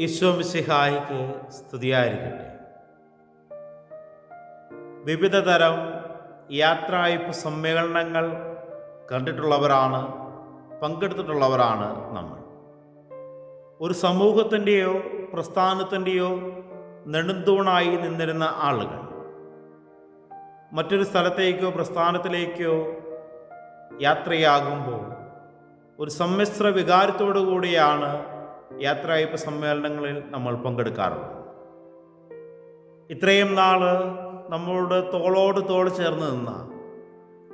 ഈശോമിസിഹായിക്ക് സ്തുതിയായിരിക്കട്ടെ. വിവിധ തരം യാത്രായ്പ് സമ്മേളനങ്ങൾ കണ്ടിട്ടുള്ളവരാണ് പങ്കെടുത്തിട്ടുള്ളവരാണ് നമ്മൾ. ഒരു സമൂഹത്തിന്റെയോ പ്രസ്ഥാനത്തിന്റെയോ നെടുന്തൂണായി നിന്നിരുന്ന ആളുകൾ മറ്റൊരു സ്ഥലത്തേക്കോ പ്രസ്ഥാനത്തിലേക്കോ യാത്രയാകുമ്പോൾ ഒരു സമ്മിശ്ര വികാരത്തോടു കൂടിയാണ് യാത്രായപ്പ് സമ്മേളനങ്ങളിൽ നമ്മൾ പങ്കെടുക്കാറുള്ളത് ഇത്രയും നാൾ നമ്മളോട് തോളോട് തോൾ ചേർന്ന് നിന്ന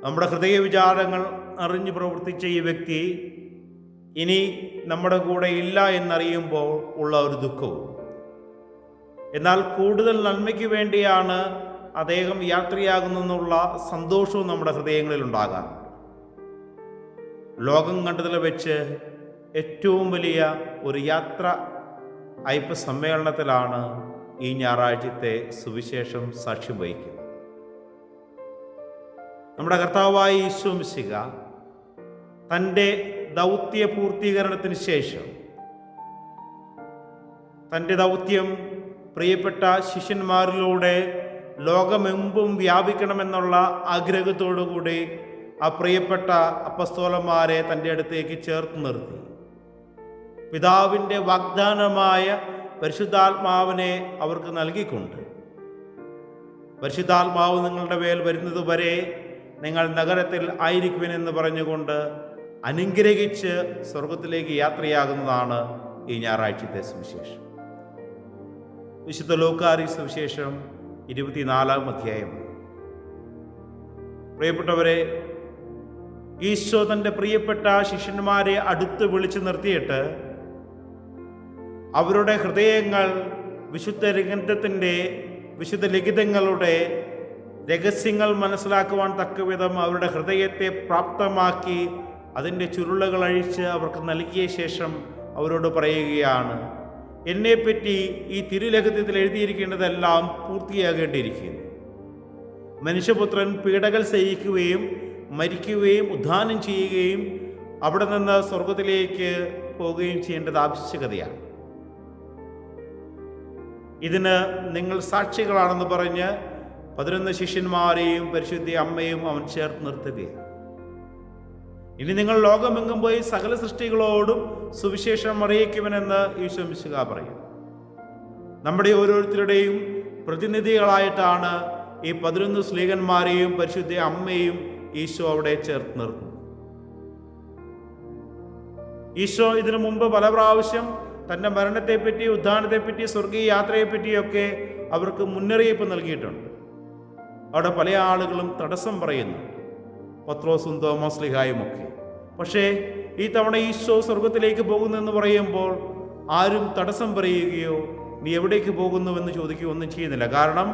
നമ്മുടെ ഹൃദയ വിചാരങ്ങൾ അറിഞ്ഞു പ്രവർത്തിച്ച ഈ വ്യക്തി ഇനി നമ്മുടെ കൂടെ ഇല്ല എന്നറിയുമ്പോൾ ഉള്ള ഒരു ദുഃഖവും. എന്നാൽ കൂടുതൽ നന്മയ്ക്ക് വേണ്ടിയാണ് അദ്ദേഹം യാത്രയാകുന്നെന്നുള്ള സന്തോഷവും നമ്മുടെ ഹൃദയങ്ങളിൽ ഉണ്ടാകാറുണ്ട്. ലോകം കണ്ടതിൽ വെച്ച് ഏറ്റവും വലിയ ഒരു യാത്ര അയപ്പ് സമ്മേളനത്തിലാണ് ഈ ഞായറാഴ്ചത്തെ സുവിശേഷം സാക്ഷ്യം വഹിക്കുന്നത്. നമ്മുടെ കർത്താവായ ഈശോമിശിക തന്റെ ദൗത്യ പൂർത്തീകരണത്തിന് ശേഷം തന്റെ ദൗത്യം പ്രിയപ്പെട്ട ശിഷ്യന്മാരിലൂടെ ലോകമെമ്പും വ്യാപിക്കണമെന്നുള്ള ആഗ്രഹത്തോടുകൂടി ആ പ്രിയപ്പെട്ട അപ്പസ്തോലന്മാരെ തന്റെ അടുത്തേക്ക് ചേർത്ത് നിർത്തി. പിതാവിന്റെ വാഗ്ദാനമായ പരിശുദ്ധാത്മാവിനെ അവർക്ക് നൽകിക്കൊണ്ട്. പരിശുദ്ധാത്മാവ് നിങ്ങളുടെ മേൽ വരുന്നതുവരെ നിങ്ങൾ നഗരത്തിൽ ആയിരിക്കുമെന്ന് പറഞ്ഞുകൊണ്ട് അനുഗ്രഹിച്ച് സ്വർഗത്തിലേക്ക് യാത്രയാകുന്നതാണ് ഈ ഞായറാഴ്ചത്തെ സുവിശേഷം. വിശുദ്ധ ലോക്കാരി സുവിശേഷം ഇരുപത്തിനാലാം അധ്യായം. പ്രിയപ്പെട്ടവരെ ഈശോ തന്റെ പ്രിയപ്പെട്ട ശിഷ്യന്മാരെ അടുത്ത് വിളിച്ചു നിർത്തിയിട്ട് അവരുടെ ഹൃദയങ്ങൾ വിശുദ്ധ ലിഖിതത്തിന്റെ വിശുദ്ധ ലിഖിതങ്ങളുടെ രഹസ്യങ്ങൾ മനസ്സിലാക്കുവാൻ തക്കവിധം അവരുടെ ഹൃദയത്തെ പ്രാപ്തമാക്കി അതിന്റെ ചുരുളുകൾ അഴിച്ച് അവർക്ക് നൽകിയ ശേഷം അവരോട് പറയുകയാണ് എന്നെപ്പറ്റി ഈ തിരുലഹിതത്തിൽ എഴുതിയിരിക്കേണ്ടതെല്ലാം പൂർത്തിയാകേണ്ടിയിരിക്കുന്നു. മനുഷ്യപുത്രൻ പീഡകൾ സഹിക്കുകയും മരിക്കുകയും ഉദ്ധാനം ചെയ്യുകയും അവിടെ നിന്ന് സ്വർഗത്തിലേക്ക് പോവുകയും ചെയ്യേണ്ടത് ആവശ്യകതയാണ്. ഇതിന് നിങ്ങൾ സാക്ഷികളാണെന്ന് പറഞ്ഞ് പതിനൊന്ന് ശിഷ്യന്മാരെയും പരിശുദ്ധി അമ്മയും അവൻ ചേർത്ത് നിർത്തുകയാണ്. ഇനി നിങ്ങൾ ലോകമെങ്ങും പോയി സകല സൃഷ്ടികളോടും സുവിശേഷം അറിയിക്കുമെന്ന് ഈശോ മിശുക പറയും നമ്മുടെ ഓരോരുത്തരുടെയും പ്രതിനിധികളായിട്ടാണ് ഈ പതിനൊന്ന് സ്ലീകന്മാരെയും പരിശുദ്ധ അമ്മയും ഈശോ അവിടെ ചേർത്ത് നിർത്തുന്നു ഈശോ ഇതിനു മുമ്പ് പല പ്രാവശ്യം തന്റെ മരണത്തെപ്പറ്റി ഉദ്ധാനത്തെപ്പറ്റി സ്വർഗീയ യാത്രയെപ്പറ്റിയൊക്കെ അവർക്ക് മുന്നറിയിപ്പ് നൽകിയിട്ടുണ്ട്. അവിടെ പല ആളുകളും തടസ്സം പറയുന്നു. പത്രോസും തോമസ് ലിഹായുമൊക്കെ പക്ഷേ ഈ തവണ ഈശോ സ്വർഗത്തിലേക്ക് പോകുന്നെന്ന് പറയുമ്പോൾ ആരും തടസ്സം പറയുകയോ നീ എവിടേക്ക് പോകുന്നുവെന്ന് ചോദിക്കുകയോ ഒന്നും ചെയ്യുന്നില്ല. കാരണം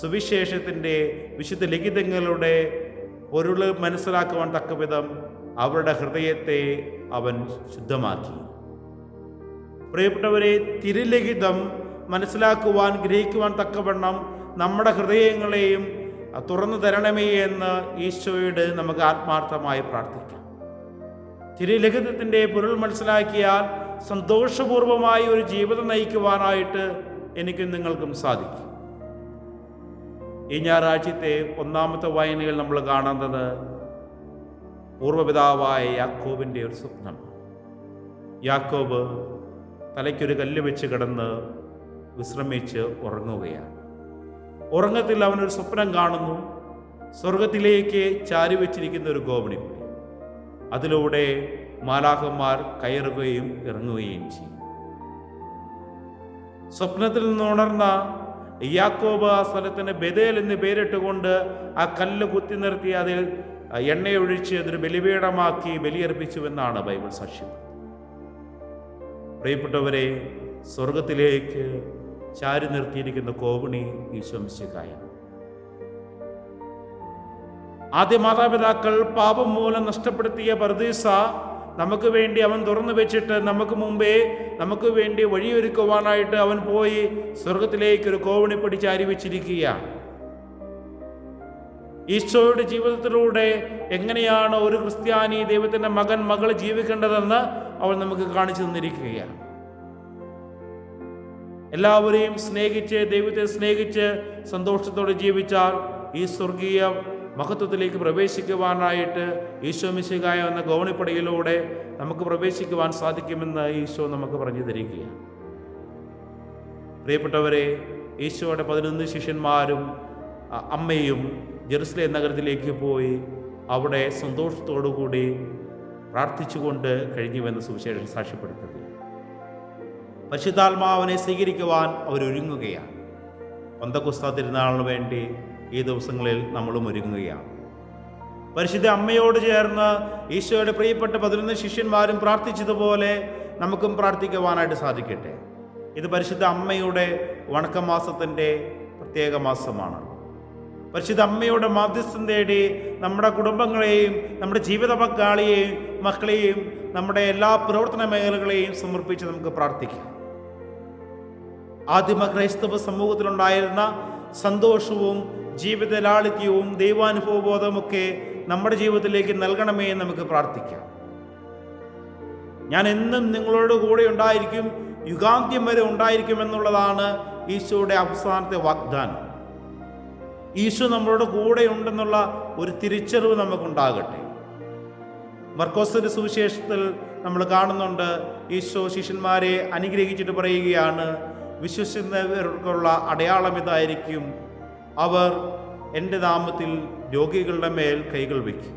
സുവിശേഷത്തിന്റെ വിശുദ്ധ ലിഖിതങ്ങളുടെ പൊരുൾ മനസ്സിലാക്കുവാൻ തക്കവിധം അവരുടെ ഹൃദയത്തെ അവൻ ശുദ്ധമാക്കി. പ്രിയപ്പെട്ടവരെ തിരുലിഖിതം മനസ്സിലാക്കുവാൻ ഗ്രഹിക്കുവാൻ തക്കവണ്ണം നമ്മുടെ ഹൃദയങ്ങളെയും തുറന്നു തരണമേ എന്ന് ഈശോയോട് നമുക്ക് ആത്മാർത്ഥമായി പ്രാർത്ഥിക്കാം. തിരുലിഖിതത്തിന്റെ പൊരുൾ മനസ്സിലാക്കിയാൽ സന്തോഷപൂർവമായി ഒരു ജീവിതം നയിക്കുവാനായിട്ട് എനിക്കും നിങ്ങൾക്കും സാധിക്കും. ഈ ഞായറാഴ്ചത്തെ ഒന്നാമത്തെ വായനയിൽ നമ്മൾ കാണുന്നത് പൂർവപിതാവായ യാക്കോബിന്റെ ഒരു സ്വപ്നം. യാക്കോബ് തലയ്ക്കൊരു കല്ല് വെച്ച് കിടന്ന് വിശ്രമിച്ച് ഉറങ്ങുകയാണ്. ഉറങ്ങത്തിൽ അവനൊരു സ്വപ്നം കാണുന്നു. സ്വർഗത്തിലേക്ക് ചാരി വെച്ചിരിക്കുന്ന ഒരു ഗോപണിപ്പടി അതിലൂടെ മാലാഹന്മാർ കയറുകയും ഇറങ്ങുകയും ചെയ്യും. സ്വപ്നത്തിൽ നിന്നുണർന്ന യാക്കോബ് ആ സ്ഥലത്തിന് ബദേൽ എന്ന് പേരിട്ടുകൊണ്ട് ആ കല്ല് കുത്തി നിർത്തി അതിൽ എണ്ണയൊഴിച്ച് അതൊരു ബലിപീഠമാക്കി ബലിയർപ്പിച്ചുവെന്നാണ് ബൈബിൾ സാക്ഷ്യം പ്രിയപ്പെട്ടവരെ സ്വർഗത്തിലേക്ക് ചാരി നിർത്തിയിരിക്കുന്ന കോവിണി ഈശ്വംശികായ ആദ്യ മാതാപിതാക്കൾ പാപം മൂലം നഷ്ടപ്പെടുത്തിയ പർദീസ നമുക്ക് വേണ്ടി അവൻ തുറന്നു വെച്ചിട്ട് നമുക്ക് മുമ്പേ നമുക്ക് വേണ്ടി വഴിയൊരുക്കുവാനായിട്ട് അവൻ പോയി സ്വർഗത്തിലേക്ക് ഒരു കോവിണി ചാരി വെച്ചിരിക്കുകയാണ്. ഈശോയുടെ ജീവിതത്തിലൂടെ എങ്ങനെയാണ് ഒരു ക്രിസ്ത്യാനി ദൈവത്തിന്റെ മകൻ മകൾ ജീവിക്കേണ്ടതെന്ന് അവൾ നമുക്ക് കാണിച്ചു തന്നിരിക്കുകയാണ്. എല്ലാവരെയും സ്നേഹിച്ച് ദൈവത്തെ സ്നേഹിച്ച് സന്തോഷത്തോടെ ജീവിച്ചാൽ ഈ സ്വർഗീയ മഹത്വത്തിലേക്ക് പ്രവേശിക്കുവാനായിട്ട് ഈശോ മിശികായ എന്ന ഗൗണിപ്പടയിലൂടെ നമുക്ക് പ്രവേശിക്കുവാൻ സാധിക്കുമെന്ന് ഈശോ നമുക്ക് പറഞ്ഞു തരികയാണ്. പ്രിയപ്പെട്ടവരെ ഈശോയുടെ പതിനൊന്ന് ശിഷ്യന്മാരും അമ്മയും ജെറുസലേം നഗരത്തിലേക്ക് പോയി അവിടെ സന്തോഷത്തോടു കൂടി പ്രാർത്ഥിച്ചുകൊണ്ട് കഴിഞ്ഞുവെന്ന് സുവിശേഷം സാക്ഷ്യപ്പെടുത്തുക പരിശുദ്ധാത്മാവിനെ സ്വീകരിക്കുവാൻ അവരൊരുങ്ങുകയാണ്. പന്തക്കുസ്ത തിരുനാളിന് വേണ്ടി ഈ ദിവസങ്ങളിൽ നമ്മളും ഒരുങ്ങുകയാണ്. പരിശുദ്ധ അമ്മയോട് ചേർന്ന് ഈശോയുടെ പ്രിയപ്പെട്ട പതിനൊന്ന് ശിഷ്യന്മാരും പ്രാർത്ഥിച്ചതുപോലെ നമുക്കും പ്രാർത്ഥിക്കുവാനായിട്ട് സാധിക്കട്ടെ. ഇത് പരിശുദ്ധ അമ്മയുടെ വണക്കമാസത്തിന്റെ പ്രത്യേക മാസമാണ്. പരിശുദ്ധ അമ്മയുടെ മാധ്യസ്ഥം തേടി നമ്മുടെ കുടുംബങ്ങളെയും നമ്മുടെ ജീവിത പങ്കാളിയെയും മക്കളെയും നമ്മുടെ എല്ലാ പ്രവർത്തന മേഖലകളെയും സമർപ്പിച്ച് നമുക്ക് പ്രാർത്ഥിക്കാം. ആദിമ ക്രൈസ്തവ സമൂഹത്തിലുണ്ടായിരുന്ന സന്തോഷവും ജീവിത ലാളിത്യവും ദൈവാനുഭവ ബോധമൊക്കെ നമ്മുടെ ജീവിതത്തിലേക്ക് നൽകണമേ എന്ന് നമുക്ക് പ്രാർത്ഥിക്കാം. ഞാൻ എന്നും നിങ്ങളോട് കൂടെ ഉണ്ടായിരിക്കും യുഗാന്ത്യം വരെ ഉണ്ടായിരിക്കും എന്നുള്ളതാണ് ഈശോയുടെ അവസാനത്തെ വാഗ്ദാനം. ഈശോ നമ്മളോട് കൂടെ ഉണ്ടെന്നുള്ള ഒരു തിരിച്ചറിവ് നമുക്കുണ്ടാകട്ടെ. മർക്കോസിന്റെ സുവിശേഷത്തിൽ നമ്മൾ കാണുന്നുണ്ട് ഈശോ ശിഷ്യന്മാരെ അനുഗ്രഹിച്ചിട്ട് പറയുകയാണ് വിശ്വസിക്കുന്നവർക്കുള്ള അടയാളം ഇതായിരിക്കും അവർ എന്റെ നാമത്തിൽ രോഗികളുടെ മേൽ കൈകൾ വയ്ക്കും.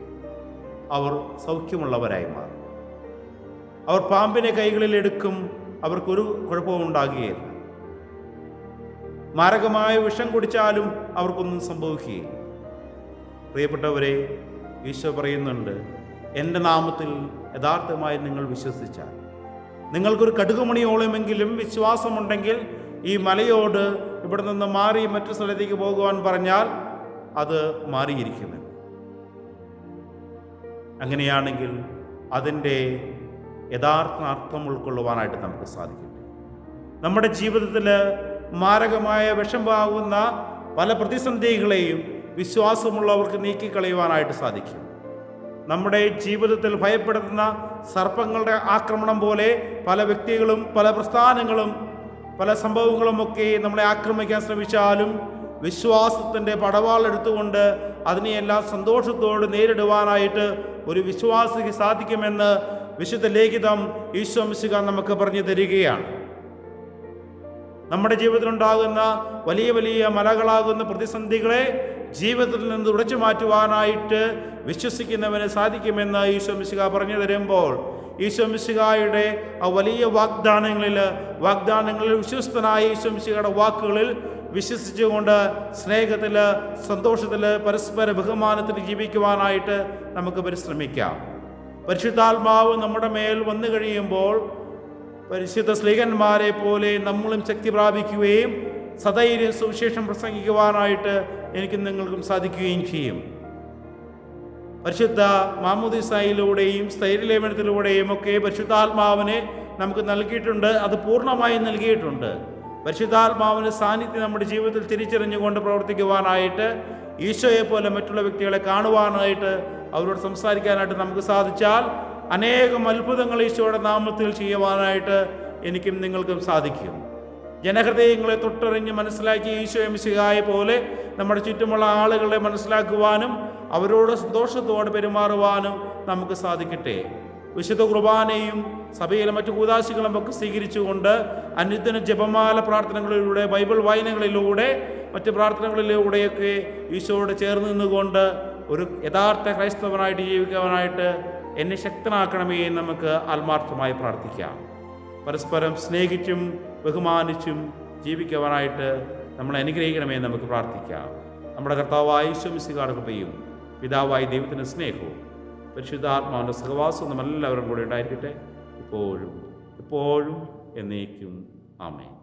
അവർ സൗഖ്യമുള്ളവരായി മാറും. അവർ പാമ്പിനെ കൈകളിൽ എടുക്കും അവർക്കൊരു കുഴപ്പവും ഉണ്ടാകുകയില്ല. മാരകമായ വിഷം കുടിച്ചാലും അവർക്കൊന്നും സംഭവിക്കുകയില്ല. പ്രിയപ്പെട്ടവരെ ഈശോ പറയുന്നുണ്ട് എന്റെ നാമത്തിൽ യഥാർത്ഥമായി നിങ്ങൾ വിശ്വസിച്ചാൽ. നിങ്ങൾക്കൊരു കടുകുമണിയോളമെങ്കിലും വിശ്വാസമുണ്ടെങ്കിൽ ഈ മലയോട് ഇവിടെ നിന്ന് മാറി മറ്റു സ്ഥലത്തേക്ക് പോകുവാൻ പറഞ്ഞാൽ അത് മാറിയിരിക്കുമെന്ന്. അങ്ങനെയാണെങ്കിൽ അതിന്റെ യഥാർത്ഥ അർത്ഥം ഉൾക്കൊള്ളുവാനായിട്ട് നമുക്ക് സാധിക്കും നമ്മുടെ ജീവിതത്തിൽ മാരകമായ വിഷമാകുന്ന പല പ്രതിസന്ധികളെയും വിശ്വാസമുള്ളവർക്ക് നീക്കിക്കളയുവാനായിട്ട് സാധിക്കും. നമ്മുടെ ജീവിതത്തിൽ ഭയപ്പെടുത്തുന്ന സർപ്പങ്ങളുടെ ആക്രമണം പോലെ പല വ്യക്തികളും പല പ്രസ്ഥാനങ്ങളും പല സംഭവങ്ങളും ഒക്കെ നമ്മളെ ആക്രമിക്കാൻ ശ്രമിച്ചാലും വിശ്വാസത്തിന്റെ പടവാൾ എടുത്തുകൊണ്ട് അതിനെയെല്ലാം സന്തോഷത്തോട് നേരിടുവാനായിട്ട് ഒരു വിശ്വാസിക്ക് സാധിക്കുമെന്ന് വിശുദ്ധ ലേഖിതം ഈശ്വംശിക നമുക്ക് പറഞ്ഞു തരികയാണ്. നമ്മുടെ ജീവിതത്തിലുണ്ടാകുന്ന വലിയ വലിയ മലകളാകുന്ന പ്രതിസന്ധികളെ ജീവിതത്തിൽ നിന്ന് ഉടച്ചു മാറ്റുവാനായിട്ട് വിശ്വസിക്കുന്നവന് സാധിക്കുമെന്ന് ഈശോ മിശിക പറഞ്ഞു തരുമ്പോൾ ഈശോ മിശികായുടെ ആ വലിയ വാഗ്ദാനങ്ങളിൽ വാഗ്ദാനങ്ങളിൽ വിശ്വസ്തനായ ഈശോ മിശികയുടെ വാക്കുകളിൽ വിശ്വസിച്ചുകൊണ്ട് സ്നേഹത്തിൽ സന്തോഷത്തിൽ പരസ്പര ബഹുമാനത്തിൽ ജീവിക്കുവാനായിട്ട് നമുക്ക് പരിശ്രമിക്കാം. പരിശുദ്ധാത്മാവ് നമ്മുടെ മേൽ വന്നു കഴിയുമ്പോൾ പരിശുദ്ധ സ്ലീഹന്മാരെ പോലെ നമ്മളും ശക്തി പ്രാപിക്കുകയും സധൈര്യം സുവിശേഷം പ്രസംഗിക്കുവാനായിട്ട് എനിക്ക് നിങ്ങൾക്കും സാധിക്കുകയും ചെയ്യും. പരിശുദ്ധ മാമുദിസായിലൂടെയും സ്ഥൈര്യലേപനത്തിലൂടെയും ഒക്കെ പരിശുദ്ധാത്മാവിനെ നമുക്ക് നൽകിയിട്ടുണ്ട്. അത് പൂർണമായും നൽകിയിട്ടുണ്ട്. പരിശുദ്ധാത്മാവിന്റെ സാന്നിധ്യം നമ്മുടെ ജീവിതത്തിൽ തിരിച്ചറിഞ്ഞുകൊണ്ട് പ്രവർത്തിക്കുവാനായിട്ട് ഈശോയെ പോലെ മറ്റുള്ള വ്യക്തികളെ കാണുവാനായിട്ട് അവരോട് സംസാരിക്കാനായിട്ട് നമുക്ക് സാധിച്ചാൽ അനേകം അത്ഭുതങ്ങൾ ഈശോയുടെ നാമത്തിൽ ചെയ്യുവാനായിട്ട് എനിക്കും നിങ്ങൾക്കും സാധിക്കും. ജനഹൃദയങ്ങളെ തൊട്ടറിഞ്ഞ് മനസ്സിലാക്കി ഈശോ ശിഹായ പോലെ നമ്മുടെ ചുറ്റുമുള്ള ആളുകളെ മനസ്സിലാക്കുവാനും അവരോട് സന്തോഷത്തോടെ പെരുമാറുവാനും നമുക്ക് സാധിക്കട്ടെ. വിശുദ്ധ കുർബാനയും സഭയിലെ മറ്റു കൂതാശികളും ഒക്കെ സ്വീകരിച്ചുകൊണ്ട് അനുദിന ജപമാല പ്രാർത്ഥനകളിലൂടെ ബൈബിൾ വായനകളിലൂടെ മറ്റ് പ്രാർത്ഥനകളിലൂടെയൊക്കെ ഈശോയോട് ചേർന്ന് നിന്നുകൊണ്ട് ഒരു യഥാർത്ഥ ക്രൈസ്തവനായിട്ട് ജീവിക്കുവാനായിട്ട് എന്നെ ശക്തനാക്കണമേ എന്ന് നമുക്ക് ആത്മാർത്ഥമായി പ്രാർത്ഥിക്കാം. പരസ്പരം സ്നേഹിച്ചും ബഹുമാനിച്ചും ജീവിക്കുവാനായിട്ട് നമ്മളെ അനുഗ്രഹിക്കണമേ നമുക്ക് പ്രാർത്ഥിക്കാം. നമ്മുടെ കർത്താവായ ഈശ്വമിസികാട് കൃപയും പിതാവായ ദൈവത്തിന്റെ സ്നേഹവും പരിശുദ്ധാത്മാവിന്റെ സഹവാസവും നമ്മളെല്ലാവരും കൂടെ ഉണ്ടായിരിക്കട്ടെ. ഇപ്പോഴും ഇപ്പോഴും എന്നേക്കും. ആമേ